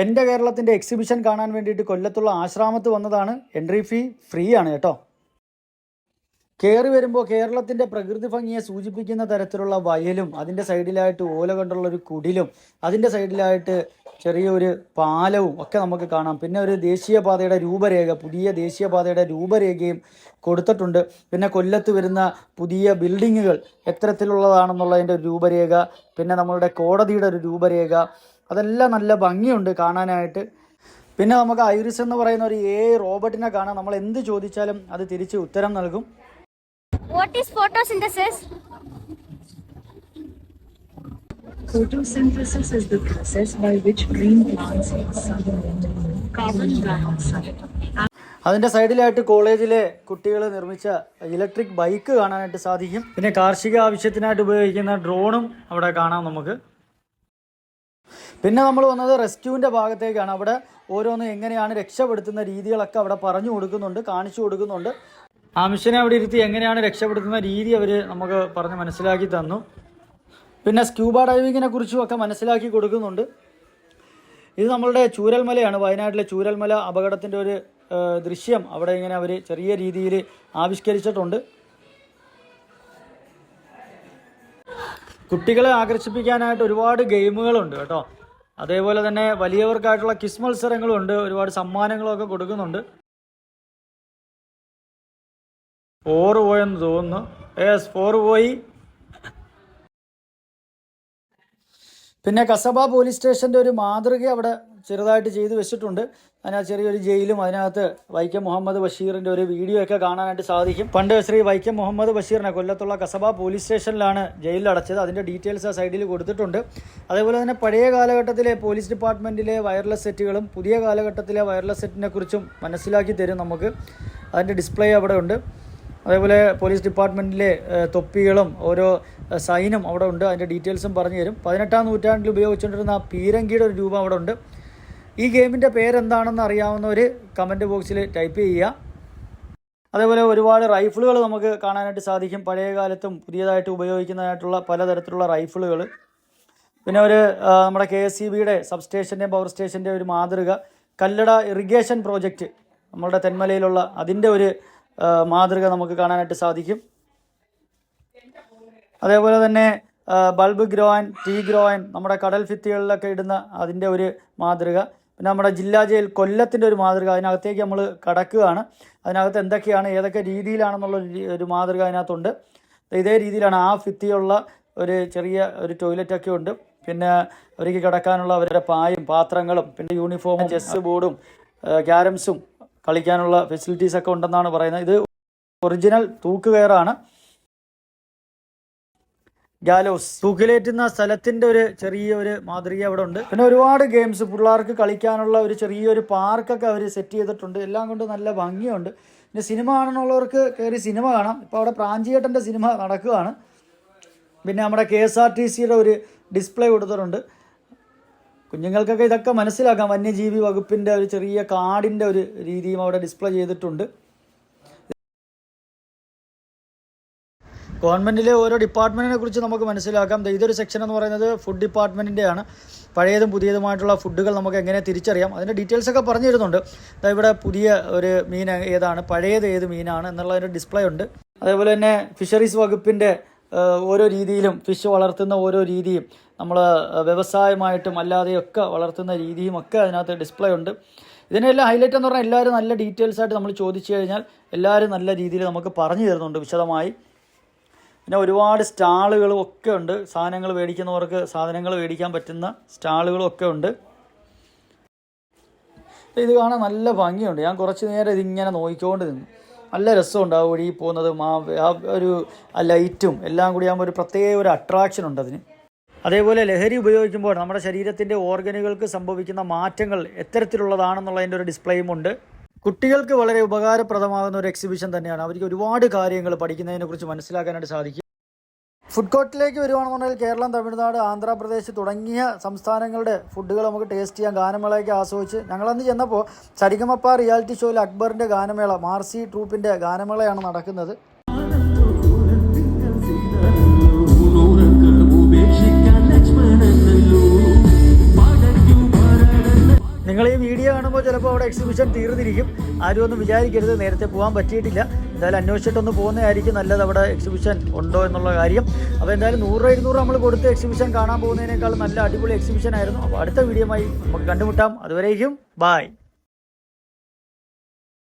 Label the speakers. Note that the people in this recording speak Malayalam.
Speaker 1: എന്റെ കേരളത്തിന്റെ എക്സിബിഷൻ കാണാൻ വേണ്ടിയിട്ട് കൊല്ലത്തുള്ള ആശ്രാമത്ത് വന്നതാണ്. എൻട്രി ഫീ ഫ്രീ ആണ് കേട്ടോ. കയറി വരുമ്പോൾ കേരളത്തിന്റെ പ്രകൃതി ഭംഗിയെ സൂചിപ്പിക്കുന്ന തരത്തിലുള്ള വയലും അതിന്റെ സൈഡിലായിട്ട് ഓല കൊണ്ടുള്ള ഒരു കുടിലും അതിന്റെ സൈഡിലായിട്ട് ചെറിയൊരു പാലവും ഒക്കെ നമുക്ക് കാണാം. പിന്നെ ഒരു ദേശീയപാതയുടെ രൂപരേഖ പുതിയ ദേശീയപാതയുടെ രൂപരേഖയും കൊടുത്തിട്ടുണ്ട്. പിന്നെ കൊല്ലത്ത് വരുന്ന പുതിയ ബിൽഡിങ്ങുകൾ എത്തരത്തിലുള്ളതാണെന്നുള്ളതിന്റെ ഒരു രൂപരേഖ പിന്നെ നമ്മളുടെ കോടതിയുടെ ഒരു രൂപരേഖ അതെല്ലാം നല്ല ഭംഗിയുണ്ട് കാണാനായിട്ട്. പിന്നെ നമുക്ക് ഐറിസ് എന്ന് പറയുന്ന ഒരു എ റോബോട്ടിനെ കാണാം നമ്മൾ എന്ത് ചോദിച്ചാലും അത് തിരിച്ച് ഉത്തരം നൽകും.
Speaker 2: What is photosynthesis?
Speaker 3: Photosynthesis is the process by which green plants sunlight, carbon dioxide,
Speaker 1: അതിന്റെ സൈഡിലായിട്ട് കോളേജിലെ കുട്ടികൾ നിർമ്മിച്ച ഇലക്ട്രിക് ബൈക്ക് കാണാനായിട്ട് സാധിക്കും. പിന്നെ കാർഷിക ആവശ്യത്തിനായിട്ട് ഉപയോഗിക്കുന്ന ഡ്രോണും അവിടെ കാണാം നമുക്ക്. പിന്നെ നമ്മൾ വന്നത് റെസ്ക്യൂവിന്റെ ഭാഗത്തേക്കാണ്. അവിടെ ഓരോന്ന് എങ്ങനെയാണ് രക്ഷപ്പെടുത്തുന്ന രീതികളൊക്കെ അവിടെ പറഞ്ഞു കൊടുക്കുന്നുണ്ട് കാണിച്ചു കൊടുക്കുന്നുണ്ട്. ആ മിഷനെ അവിടെ ഇരുത്തി എങ്ങനെയാണ് രക്ഷപ്പെടുത്തുന്ന രീതി അവർ നമുക്ക് പറഞ്ഞ് മനസ്സിലാക്കി തന്നു. പിന്നെ സ്ക്യൂബ ഡൈവിങ്ങിനെ കുറിച്ചും ഒക്കെ മനസ്സിലാക്കി കൊടുക്കുന്നുണ്ട്. ഇത് നമ്മളുടെ ചൂരൽമലയാണ് വയനാട്ടിലെ ചൂരൽമല അപകടത്തിന്റെ ഒരു ദൃശ്യം അവിടെ ഇങ്ങനെ അവർ ചെറിയ രീതിയിൽ ആവിഷ്കരിച്ചിട്ടുണ്ട്. കുട്ടികളെ ആകർഷിപ്പിക്കാനായിട്ട് ഒരുപാട് ഗെയിമുകളുണ്ട് കേട്ടോ. അതേപോലെ തന്നെ വലിയവർക്കായിട്ടുള്ള കിസ് മത്സരങ്ങളും ഉണ്ട്. ഒരുപാട് സമ്മാനങ്ങളൊക്കെ കൊടുക്കുന്നുണ്ട്. ഫോറ് പോയെന്ന് തോന്നുന്നു. ഏസ് ഫോറ് പോയി. പിന്നെ കസബ പോലീസ് സ്റ്റേഷന്റെ ഒരു മാതൃക അവിടെ ചെറുതായിട്ട് ചെയ്തു വെച്ചിട്ടുണ്ട്. അതിനകത്ത് ചെറിയൊരു ജയിലും അതിനകത്ത് വൈക്കം മുഹമ്മദ് ബഷീറിന്റെ ഒരു വീഡിയോ ഒക്കെ കാണാനായിട്ട് സാധിക്കും. പണ്ട് ശ്രീ വൈക്കം മുഹമ്മദ് ബഷീറിനെ കൊല്ലത്തുള്ള കസബ പോലീസ് സ്റ്റേഷനിലാണ് ജയിലിൽ അടച്ചത്. അതിന്റെ ഡീറ്റെയിൽസ് ആ സൈഡിൽ കൊടുത്തിട്ടുണ്ട്. അതേപോലെ തന്നെ പഴയ കാലഘട്ടത്തിലെ പോലീസ് ഡിപ്പാർട്ട്മെന്റിലെ വയർലെസ് സെറ്റുകളും പുതിയ കാലഘട്ടത്തിലെ വയർലെസ് സെറ്റിനെ കുറിച്ചും മനസ്സിലാക്കി തരും നമുക്ക്. അതിന്റെ ഡിസ്പ്ലേ അവിടെ ഉണ്ട്. അതേപോലെ പോലീസ് ഡിപ്പാർട്ട്മെന്റിലെ തൊപ്പികളും ഓരോ സൈനും അവിടെ ഉണ്ട്. അതിന്റെ ഡീറ്റെയിൽസും പറഞ്ഞു തരും. പതിനെട്ടാം നൂറ്റാണ്ടിൽ ഉപയോഗിച്ചുകൊണ്ടിരുന്ന ആ പീരങ്കിയുടെ ഒരു രൂപം അവിടെ ഉണ്ട്. ഈ ഗെയിമിന്റെ പേരെന്താണെന്ന് അറിയാവുന്നവർ കമന്റ് ബോക്സിൽ ടൈപ്പ് ചെയ്യുക. അതേപോലെ ഒരുപാട് റൈഫിളുകൾ നമുക്ക് കാണാനായിട്ട് സാധിക്കും. പഴയ കാലത്തും പുതിയതായിട്ട് ഉപയോഗിക്കുന്നതായിട്ടുള്ള പലതരത്തിലുള്ള റൈഫിളുകൾ പിന്നെ ഒരു നമ്മുടെ കെ എസ് സി ബിയുടെ പവർ സ്റ്റേഷന്റെ ഒരു മാതൃക. കല്ലട ഇറിഗേഷൻ പ്രോജക്റ്റ് നമ്മുടെ തെന്മലയിലുള്ള അതിന്റെ ഒരു മാതൃക നമുക്ക് കാണാനായിട്ട് സാധിക്കും. അതേപോലെ തന്നെ ബൾബ് ഗ്രോയിൻ ടീ ഗ്രോയിൻ നമ്മുടെ കടൽ ഭിത്തികളിലൊക്കെ ഇടുന്ന അതിന്റെ ഒരു മാതൃക. പിന്നെ നമ്മുടെ ജില്ലാ ജയിൽ കൊല്ലത്തിന്റെ ഒരു മാതൃക. അതിനകത്തേക്ക് നമ്മൾ കടക്കുകയാണ്. അതിനകത്ത് എന്തൊക്കെയാണ് ഏതൊക്കെ രീതിയിലാണെന്നുള്ള ഒരു ഒരു മാതൃക അതിനകത്തുണ്ട്. ഇതേ രീതിയിലാണ് ആ ഭിത്തിയുള്ള ഒരു ചെറിയ ഒരു ടോയ്ലറ്റൊക്കെ ഉണ്ട്. പിന്നെ അവർക്ക് കിടക്കാനുള്ള അവരുടെ പായും പാത്രങ്ങളും പിന്നെ യൂണിഫോമും ചെസ് ബോർഡും ക്യാരംസും കളിക്കാനുള്ള ഫെസിലിറ്റീസ് ഒക്കെ ഉണ്ടെന്നാണ് പറയുന്നത്. ഇത് ഒറിജിനൽ തൂക്കുകയറാണ്. ഗാലോസ് തൂക്കിലേറ്റുന്ന സ്ഥലത്തിന്റെ ഒരു ചെറിയ ഒരു മാതൃക അവിടെ ഉണ്ട്. പിന്നെ ഒരുപാട് ഗെയിംസ് പിള്ളേർക്ക് കളിക്കാനുള്ള ഒരു ചെറിയൊരു പാർക്കൊക്കെ അവർ സെറ്റ് ചെയ്തിട്ടുണ്ട്. എല്ലാം കൊണ്ട് നല്ല ഭംഗിയുണ്ട്. പിന്നെ സിനിമ കാണാനുള്ളവർക്ക് കയറി സിനിമ കാണാം. ഇപ്പോൾ അവിടെ പ്രാഞ്ചിയേട്ടന്റെ സിനിമ നടക്കുകയാണ്. പിന്നെ നമ്മുടെ കെ ഒരു ഡിസ്പ്ലേ കൊടുത്തിട്ടുണ്ട്. കുഞ്ഞുങ്ങൾക്കൊക്കെ ഇതൊക്കെ മനസ്സിലാക്കാം. വന്യജീവി വകുപ്പിന്റെ ഒരു ചെറിയ കാടിന്റെ ഒരു രീതിയും അവിടെ ഡിസ്പ്ലേ ചെയ്തിട്ടുണ്ട്. ഗവൺമെന്റിലെ ഓരോ ഡിപ്പാർട്ട്മെന്റിനെ കുറിച്ച് നമുക്ക് മനസ്സിലാക്കാം. ഇതൊരു സെക്ഷൻ എന്ന് പറയുന്നത് ഫുഡ് ഡിപ്പാർട്ട്മെന്റിന്റെയാണ് പഴയതും പുതിയതുമായിട്ടുള്ള ഫുഡുകൾ നമുക്ക് എങ്ങനെ തിരിച്ചറിയാം? അതിന്റെ ഡീറ്റെയിൽസ് ഒക്കെ പറഞ്ഞു തരുന്നുണ്ട് ഇവിടെ പുതിയ ഒരു മീൻ ഏതാണ് പഴയത് ഏത് മീനാണ് എന്നുള്ളതിന്റെ ഡിസ്പ്ലേ ഉണ്ട്. അതേപോലെ തന്നെ ഫിഷറീസ് വകുപ്പിന്റെ ഓരോ രീതിയിലും ഫിഷ് വളർത്തുന്ന ഓരോ രീതിയും നമ്മൾ വ്യവസായമായിട്ടും അല്ലാതെയൊക്കെ വളർത്തുന്ന രീതിയും ഒക്കെ അതിനകത്ത് ഡിസ്പ്ലേ ഉണ്ട്. ഇതിനെല്ലാം ഹൈലൈറ്റ് എന്ന് പറഞ്ഞാൽ എല്ലാവരും നല്ല ഡീറ്റെയിൽസ് ആയിട്ട് നമ്മൾ ചോദിച്ചു കഴിഞ്ഞാൽ എല്ലാവരും നല്ല രീതിയിൽ നമുക്ക് പറഞ്ഞു തരുന്നുണ്ട് വിശദമായി. പിന്നെ ഒരുപാട് സ്റ്റാളുകളും ഒക്കെ ഉണ്ട്. സാധനങ്ങൾ മേടിക്കുന്നവർക്ക് സാധനങ്ങൾ മേടിക്കാൻ പറ്റുന്ന സ്റ്റാളുകളും ഒക്കെ ഉണ്ട്. ഇത് കാണാൻ നല്ല ഭംഗിയുണ്ട്. ഞാൻ കുറച്ച് നേരം ഇതിങ്ങനെ നോക്കിക്കൊണ്ട് നിന്നു നല്ല രസമുണ്ട് ആ വഴി പോകുന്നതും. ആ ഒരു ലൈറ്റും എല്ലാം കൂടി ആകുമ്പോൾ ഒരു പ്രത്യേക ഒരു അട്രാക്ഷൻ ഉണ്ട് അതിന്. അതേപോലെ ലഹരി ഉപയോഗിക്കുമ്പോൾ നമ്മുടെ ശരീരത്തിന്റെ ഓർഗനുകൾക്ക് സംഭവിക്കുന്ന മാറ്റങ്ങൾ എത്തരത്തിലുള്ളതാണെന്നുള്ളതിന്റെ ഒരു ഡിസ്പ്ലേയും ഉണ്ട്. കുട്ടികൾക്ക് വളരെ ഉപകാരപ്രദമാകുന്ന ഒരു എക്സിബിഷൻ തന്നെയാണ്. അവർക്ക് ഒരുപാട് കാര്യങ്ങൾ പഠിക്കുന്നതിനെക്കുറിച്ച് മനസ്സിലാക്കാനായിട്ട് സാധിക്കും. ഫുഡ് കോർട്ടിലേക്ക് വരുവാണെന്നുണ്ടെങ്കിൽ കേരളം തമിഴ്നാട് ആന്ധ്രാപ്രദേശ് തുടങ്ങിയ സംസ്ഥാനങ്ങളുടെ ഫുഡുകൾ നമുക്ക് ടേസ്റ്റ് ചെയ്യാം. ഗാനമേളയൊക്കെ ആസ്വദിച്ച് ഞങ്ങളന്ന് ചെന്നപ്പോൾ ചരികമപ്പ റിയാലിറ്റി ഷോയിൽ അക്ബറിന്റെ ഗാനമേള മാർസി ട്രൂപ്പിന്റെ ഗാനമേളയാണ് നടക്കുന്നത്. കാണുമ്പോൾ ചിലപ്പോൾ അവിടെ എക്സിബിഷൻ തീർന്നിരിക്കും. ആരും ഒന്നും വിചാരിക്കരുത്. നേരത്തെ പോകാൻ പറ്റിയിട്ടില്ല. എന്തായാലും അന്വേഷിച്ചിട്ടൊന്ന് പോകുന്നതായിരിക്കും നല്ലത് അവിടെ എക്സിബിഷൻ ഉണ്ടോ എന്നുള്ള കാര്യം. അപ്പോൾ എന്തായാലും നൂറ് ഇരുന്നൂറ് നമ്മൾ കൊടുത്ത് എക്സിബിഷൻ കാണാൻ പോകുന്നതിനേക്കാൾ നല്ല അടിപൊളി എക്സിബിഷൻ ആയിരുന്നു. അപ്പോൾ അടുത്ത വീഡിയോമായി നമുക്ക് കണ്ടുമുട്ടാം. അതുവരേക്കും ബായ്